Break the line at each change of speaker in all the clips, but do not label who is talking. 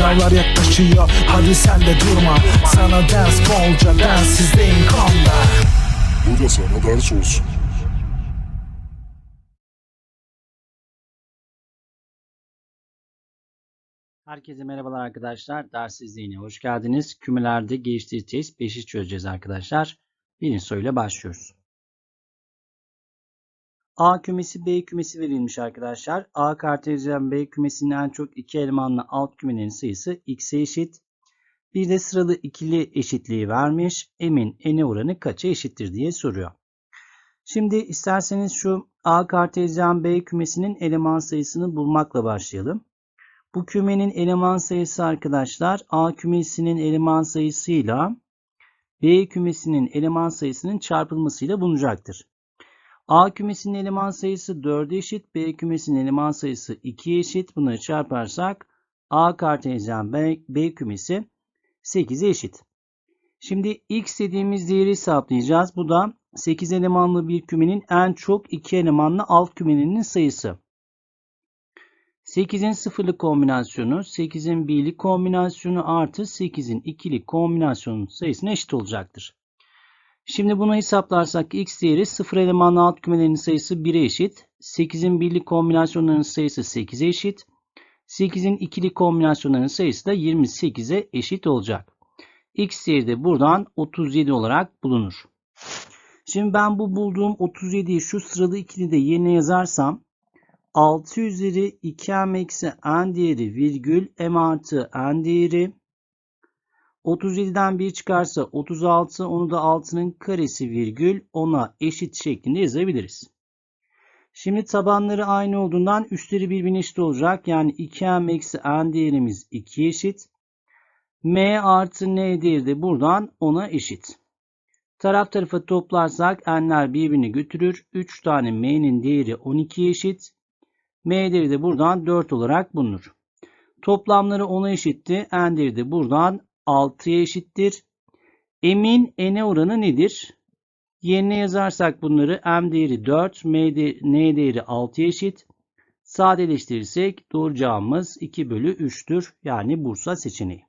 Sınavlar yaklaşıyor hadi sen de durma Sana ders bolca densizdeyim konda
Bu da sana ders olsun.
Herkese merhabalar arkadaşlar. Ders izleyine hoş geldiniz. Kümelerde geçtiği test 5'i çözeceğiz arkadaşlar. Birinci soruyla başlıyoruz. A kümesi B kümesi verilmiş arkadaşlar. A kartezyen B kümesinin en çok iki elemanlı alt kümenin sayısı x'e eşit. Bir de sıralı ikili eşitliği vermiş. M'in n'e oranı kaça eşittir diye soruyor. Şimdi isterseniz şu A kartezyen B kümesinin eleman sayısını bulmakla başlayalım. Bu kümenin eleman sayısı arkadaşlar A kümesinin eleman sayısıyla B kümesinin eleman sayısının çarpılmasıyla bulunacaktır. A kümesinin eleman sayısı 4'e eşit, B kümesinin eleman sayısı 2'ye eşit. Bunları çarparsak A kartezyen B, B kümesi 8'e eşit. Şimdi x dediğimiz değeri hesaplayacağız. Bu da 8 elemanlı bir kümenin en çok 2 elemanlı alt kümelerinin sayısı. 8'in sıfırlı kombinasyonu, 8'in birli kombinasyonu artı 8'in ikili kombinasyonun sayısına eşit olacaktır. Şimdi bunu hesaplarsak x değeri sıfır elemanlı alt kümelerinin sayısı 1'e eşit. 8'in birli kombinasyonlarının sayısı 8'e eşit. 8'in ikili kombinasyonlarının sayısı da 28'e eşit olacak. x değeri de buradan 37 olarak bulunur. Şimdi ben bu bulduğum 37'yi şu sıralı ikili de yerine yazarsam 6 üzeri 2m eksi n değeri virgül m artı n değeri 37'den 1 çıkarsa 36 onu da 6'nın karesi virgül 10'a eşit şeklinde yazabiliriz. Şimdi tabanları aynı olduğundan üstleri birbirine eşit olacak. Yani 2m eksi n değerimiz 2 eşit. m artı n değeri de buradan 10'a eşit. Taraf tarafa toplarsak n'ler birbirini götürür. 3 tane m'nin değeri 12 eşit. M değeri de buradan 4 olarak bulunur. Toplamları 10'a eşitti. N değeri de buradan 6'ya eşittir. M'in n'e oranı nedir? Yerine yazarsak bunları M değeri 4, M de, N değeri 6'ya eşit. Sadeleştirirsek doğru cevabımız 2 bölü 3'tür. Yani Bursa seçeneği.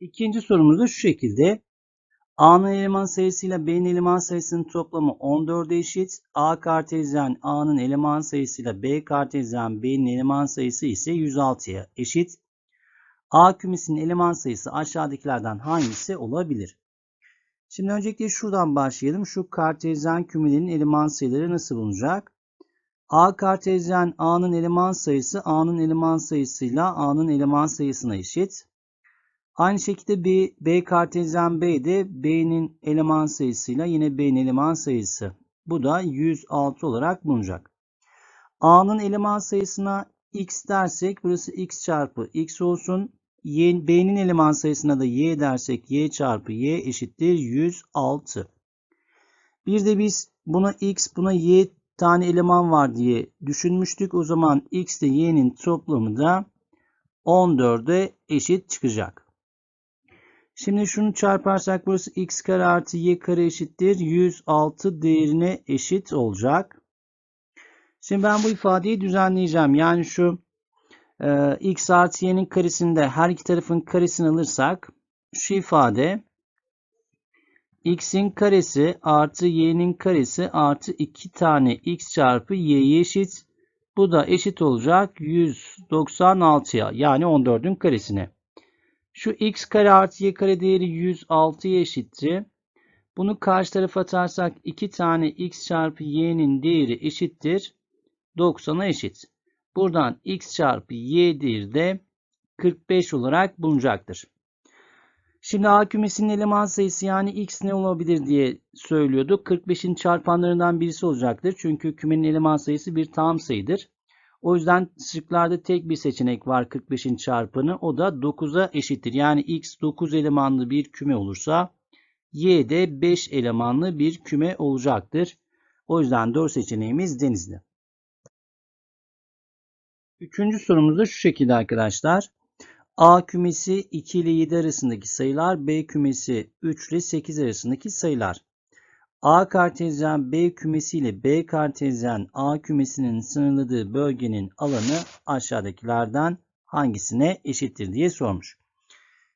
İkinci sorumuz da şu şekilde. A'nın eleman sayısıyla B'nin eleman sayısının toplamı 14'e eşit. A kartezyen A'nın eleman sayısıyla B kartezyen B'nin eleman sayısı ise 106'ya eşit. A kümesinin eleman sayısı aşağıdakilerden hangisi olabilir? Şimdi öncelikle şuradan başlayalım. Şu kartezyen kümelerinin eleman sayıları nasıl bulunacak? A kartezyen A'nın eleman sayısı A'nın eleman sayısıyla A'nın eleman sayısına eşit. Aynı şekilde B, B kartezyen B de B'nin eleman sayısıyla yine B'nin eleman sayısı. Bu da 106 olarak bulunacak. A'nın eleman sayısına x dersek burası x çarpı x olsun. Y, B'nin eleman sayısına da y dersek y çarpı y eşittir 106. Bir de biz buna x buna y tane eleman var diye düşünmüştük. O zaman x ile y'nin toplamı da 14'e eşit çıkacak. Şimdi şunu çarparsak burası x kare artı y kare eşittir. 106 değerine eşit olacak. Şimdi ben bu ifadeyi düzenleyeceğim. Yani şu e, x artı y'nin karesinde her iki tarafın karesini alırsak şu ifade x'in karesi artı y'nin karesi artı 2 tane x çarpı y'ye eşit. Bu da eşit olacak 196'ya yani 14'ün karesine. Şu x kare artı y kare değeri 106'ya eşittir. Bunu karşı tarafa atarsak 2 tane x çarpı y'nin değeri eşittir. 90'a eşit. Buradan x çarpı y değeri de 45 olarak bulunacaktır. Şimdi A kümesinin eleman sayısı yani x ne olabilir diye söylüyorduk. 45'in çarpanlarından birisi olacaktır. Çünkü kümenin eleman sayısı bir tam sayıdır. O yüzden şıklarda tek bir seçenek var 45'in çarpanı. O da 9'a eşittir. Yani x 9 elemanlı bir küme olursa y de 5 elemanlı bir küme olacaktır. O yüzden doğru seçeneğimiz Denizli. Üçüncü sorumuz da şu şekilde arkadaşlar. A kümesi 2 ile 7 arasındaki sayılar, B kümesi 3 ile 8 arasındaki sayılar. A kartezyen B kümesi ile B kartezyen A kümesinin sınırladığı bölgenin alanı aşağıdakilerden hangisine eşittir diye sormuş.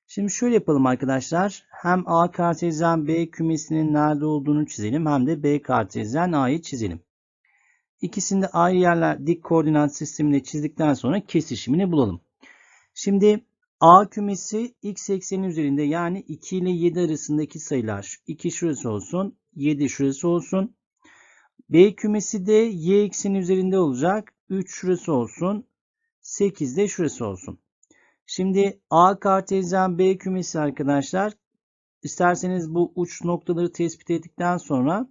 Şimdi şöyle yapalım arkadaşlar. Hem A kartezyen B kümesinin nerede olduğunu çizelim hem de B kartezyen A'yı çizelim. İkisini de ayrı yerler dik koordinat sisteminde çizdikten sonra kesişimini bulalım. Şimdi A kümesi x ekseni üzerinde yani 2 ile 7 arasındaki sayılar. 2 şurası olsun, 7 şurası olsun. B kümesi de y ekseni üzerinde olacak. 3 şurası olsun, 8 de şurası olsun. Şimdi A kartezyen B kümesi arkadaşlar. İsterseniz bu uç noktaları tespit ettikten sonra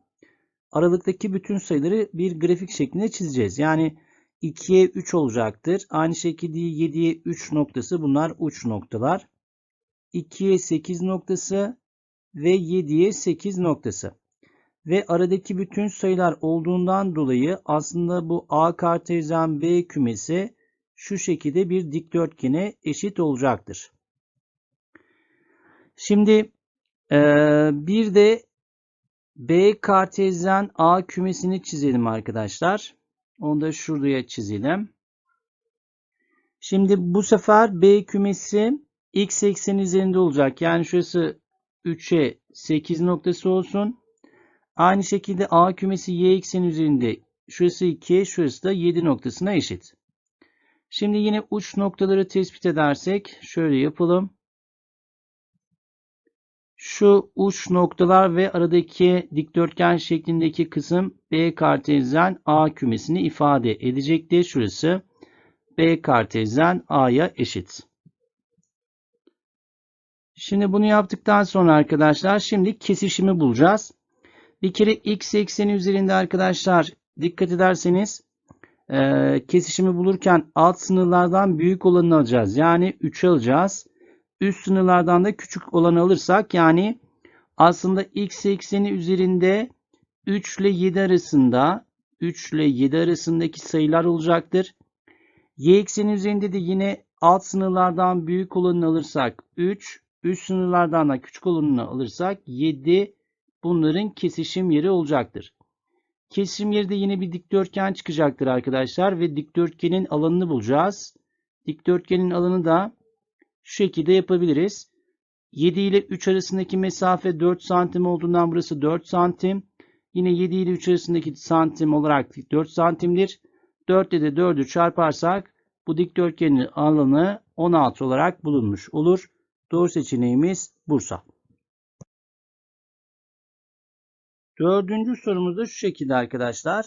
aralıktaki bütün sayıları bir grafik şeklinde çizeceğiz. Yani 2'ye 3 olacaktır. Aynı şekilde 7'ye 3 noktası bunlar uç noktalar. 2'ye 8 noktası ve 7'ye 8 noktası. Ve aradaki bütün sayılar olduğundan dolayı aslında bu A kartezyen B kümesi şu şekilde bir dikdörtgene eşit olacaktır. Şimdi bir de B kartezyen A kümesini çizelim arkadaşlar. Onu da şuraya çizelim. Şimdi bu sefer B kümesi x ekseni üzerinde olacak. Yani şurası 3'e 8 noktası olsun. Aynı şekilde A kümesi y ekseni üzerinde. Şurası 2, şurası da 7 noktasına eşit. Şimdi yine uç noktaları tespit edersek şöyle yapalım. Şu uç noktalar ve aradaki dikdörtgen şeklindeki kısım B kartezyen A kümesini ifade edecektir. Şurası B kartezyen A'ya eşit. Şimdi bunu yaptıktan sonra arkadaşlar şimdi kesişimi bulacağız. Bir kere x ekseni üzerinde arkadaşlar dikkat ederseniz kesişimi bulurken alt sınırlardan büyük olanı alacağız. Yani 3'ü alacağız. Üst sınırlardan da küçük olanı alırsak yani aslında x ekseni üzerinde 3 ile 7 arasında 3 ile 7 arasındaki sayılar olacaktır. Y ekseni üzerinde de yine alt sınırlardan büyük olanını alırsak 3, üst sınırlardan da küçük olanını alırsak 7 bunların kesişim yeri olacaktır. Kesişim yeri de yine bir dikdörtgen çıkacaktır arkadaşlar ve dikdörtgenin alanını bulacağız. Dikdörtgenin alanı da şu şekilde yapabiliriz. 7 ile 3 arasındaki mesafe 4 santim olduğundan burası 4 santim. Yine 7 ile 3 arasındaki santim olarak 4 santimdir. 4 ile de 4'ü çarparsak bu dikdörtgenin alanı 16 olarak bulunmuş olur. Doğru seçeneğimiz Bursa. Dördüncü sorumuz da şu şekilde arkadaşlar.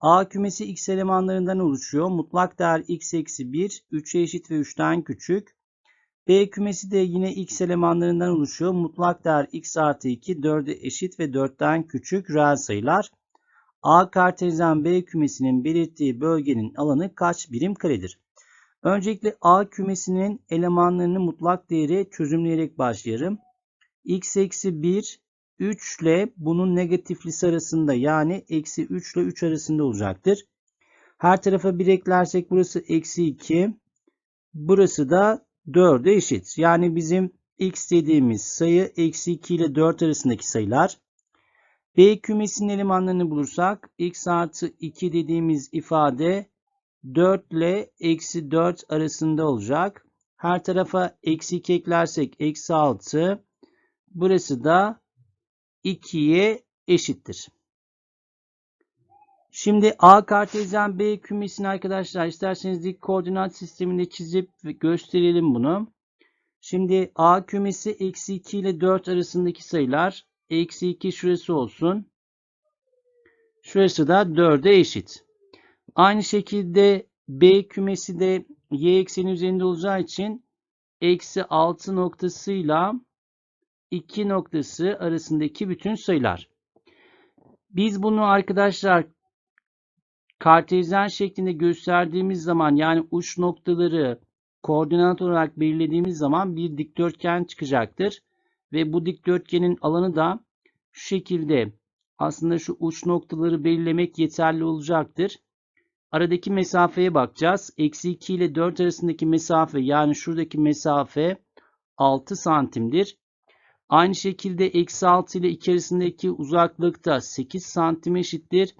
A kümesi x elemanlarından oluşuyor. Mutlak değer x eksi 1, 3'e eşit ve 3'ten küçük. B kümesi de yine x elemanlarından oluşuyor. Mutlak değer x artı 2, 4'e eşit ve 4'ten küçük reel sayılar. A kartezyen B kümesinin belirttiği bölgenin alanı kaç birim karedir? Öncelikle A kümesinin elemanlarını mutlak değeri çözümleyerek başlayalım. x eksi 1, 3 ile bunun negatiflisi arasında yani eksi 3 ile 3 arasında olacaktır. Her tarafa 1 eklersek burası eksi 2. Burası da 4'e eşit. Yani bizim x dediğimiz sayı eksi 2 ile 4 arasındaki sayılar. B kümesinin elemanlarını bulursak x artı 2 dediğimiz ifade 4 ile eksi 4 arasında olacak. Her tarafa eksi 2 eklersek eksi 6. Burası da 2'ye eşittir. Şimdi A kartezyen B kümesini arkadaşlar isterseniz dik koordinat sisteminde çizip gösterelim bunu. Şimdi A kümesi eksi 2 ile 4 arasındaki sayılar. Eksi 2 şurası olsun. Şurası da 4'e eşit. Aynı şekilde B kümesi de y ekseni üzerinde olacağı için eksi 6 noktasıyla 2 noktası arasındaki bütün sayılar. Biz bunu arkadaşlar kartezyen şeklinde gösterdiğimiz zaman yani uç noktaları koordinat olarak belirlediğimiz zaman bir dikdörtgen çıkacaktır. Ve bu dikdörtgenin alanı da şu şekilde aslında şu uç noktaları belirlemek yeterli olacaktır. Aradaki mesafeye bakacağız. Eksi 2 ile 4 arasındaki mesafe yani şuradaki mesafe 6 santimdir. Aynı şekilde eksi 6 ile 2 arasındaki uzaklıkta 8 santim eşittir.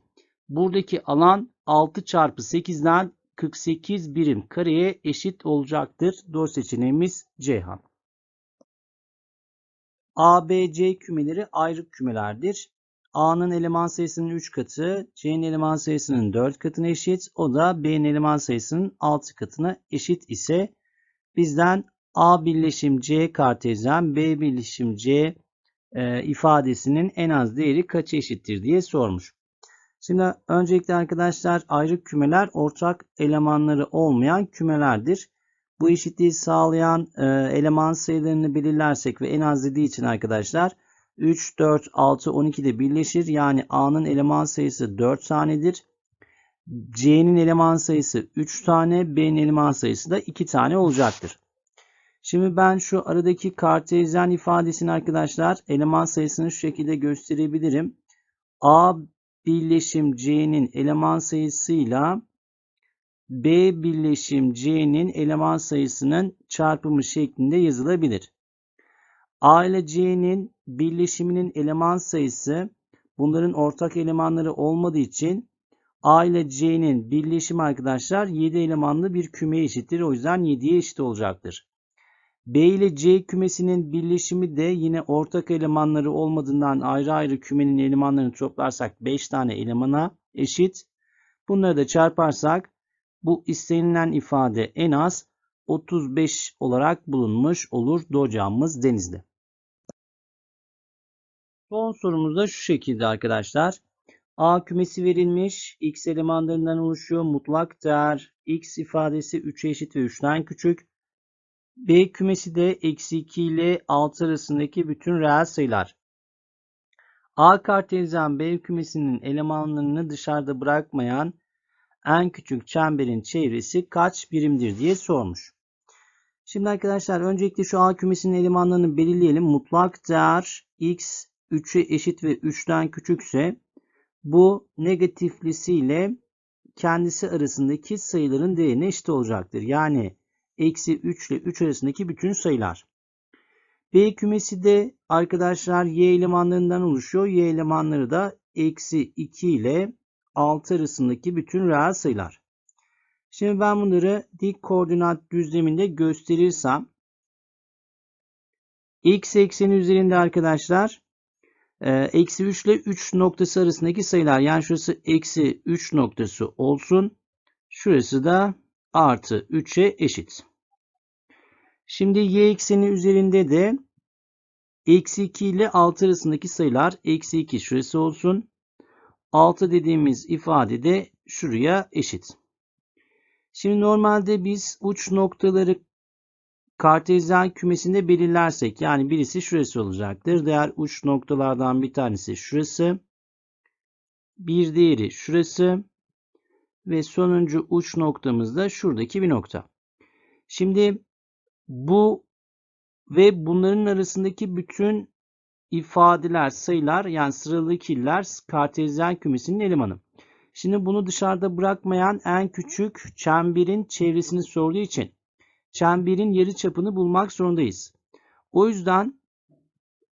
Buradaki alan 6 çarpı 8'den 48 birim kareye eşit olacaktır. Doğru seçeneğimiz Ceyhan. A, B, C kümeleri ayrı kümelerdir. A'nın eleman sayısının 3 katı, C'nin eleman sayısının 4 katına eşit. O da B'nin eleman sayısının 6 katına eşit ise bizden A birleşim C kartezyen, B birleşim C e, ifadesinin en az değeri kaça eşittir diye sormuş. Şimdi öncelikle arkadaşlar ayrı kümeler ortak elemanları olmayan kümelerdir. Bu eşitliği sağlayan e, eleman sayılarını belirlersek ve en az dediği için arkadaşlar 3, 4, 6, 12 de birleşir. Yani A'nın eleman sayısı 4 tanedir. C'nin eleman sayısı 3 tane, B'nin eleman sayısı da 2 tane olacaktır. Şimdi ben şu aradaki kartezyen ifadesini arkadaşlar eleman sayısını şu şekilde gösterebilirim. A birleşim C'nin eleman sayısıyla B birleşim C'nin eleman sayısının çarpımı şeklinde yazılabilir. A ile C'nin birleşiminin eleman sayısı bunların ortak elemanları olmadığı için A ile C'nin birleşimi arkadaşlar 7 elemanlı bir kümeye eşittir. O yüzden 7'ye eşit olacaktır. B ile C kümesinin birleşimi de yine ortak elemanları olmadığından ayrı ayrı kümenin elemanlarını toplarsak 5 tane elemana eşit. Bunları da çarparsak bu istenilen ifade en az 35 olarak bulunmuş olur. Doğacağımız denizli. Son sorumuz da şu şekilde arkadaşlar. A kümesi verilmiş. X elemanlarından oluşuyor. Mutlak değer X ifadesi 3'e eşit ve 3'ten küçük. B kümesi de eksi 2 ile 6 arasındaki bütün reel sayılar. A kartezyen B kümesinin elemanlarını dışarıda bırakmayan en küçük çemberin çevresi kaç birimdir diye sormuş. Şimdi arkadaşlar öncelikle şu A kümesinin elemanlarını belirleyelim. Mutlak değer x 3'e eşit ve 3'ten küçükse bu negatiflisiyle kendisi arasındaki sayıların değerine eşit olacaktır. Yani eksi 3 ile 3 arasındaki bütün sayılar. B kümesi de arkadaşlar y elemanlarından oluşuyor. Y elemanları da eksi 2 ile 6 arasındaki bütün reel sayılar. Şimdi ben bunları dik koordinat düzleminde gösterirsem x ekseni üzerinde arkadaşlar e, eksi 3 ile 3 noktası arasındaki sayılar. Yani şurası eksi 3 noktası olsun. Şurası da artı 3'e eşit. Şimdi y ekseni üzerinde de eksi 2 ile 6 arasındaki sayılar eksi 2 şurası olsun. 6 dediğimiz ifade de şuraya eşit. Şimdi normalde biz uç noktaları kartezyen kümesinde belirlersek yani birisi şurası olacaktır. Diğer uç noktalardan bir tanesi şurası. Bir diğeri şurası. Ve sonuncu uç noktamız da şuradaki bir nokta. Şimdi bu ve bunların arasındaki bütün ifadeler, sayılar yani sıralı ikililer kartezyen kümesinin elemanı. Şimdi bunu dışarıda bırakmayan en küçük çemberin çevresini sorduğu için çemberin yarıçapını bulmak zorundayız. O yüzden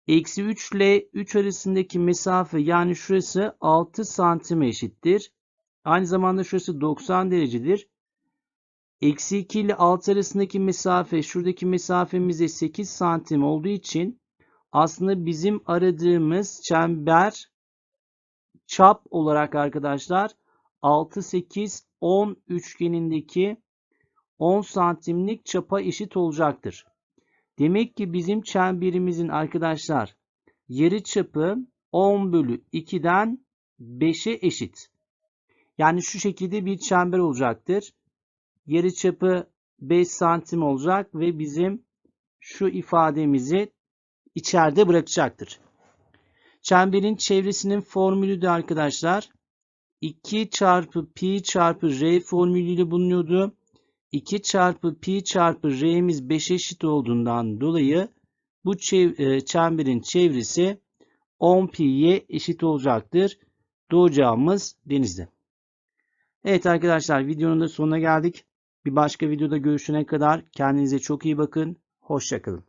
eksi 3 ile 3 arasındaki mesafe yani şurası 6 santime eşittir. Aynı zamanda şurası 90 derecedir. Eksi 2 ile 6 arasındaki mesafe şuradaki mesafemiz de 8 santim olduğu için aslında bizim aradığımız çember çap olarak arkadaşlar 6, 8, 10 üçgenindeki 10 santimlik çapa eşit olacaktır. Demek ki bizim çemberimizin arkadaşlar yarı çapı 10 bölü 2'den 5'e eşit. Yani şu şekilde bir çember olacaktır. Yarı çapı 5 santim olacak ve bizim şu ifademizi içeride bırakacaktır. Çemberin çevresinin formülü de arkadaşlar 2 çarpı pi çarpı r formülüyle bulunuyordu. 2 çarpı pi çarpı r'miz 5 eşit olduğundan dolayı bu çemberin çevresi 10 pi'ye eşit olacaktır. Doğacağımız denizde. Evet arkadaşlar videonun da sonuna geldik. Bir başka videoda görüşene kadar kendinize çok iyi bakın. Hoşçakalın.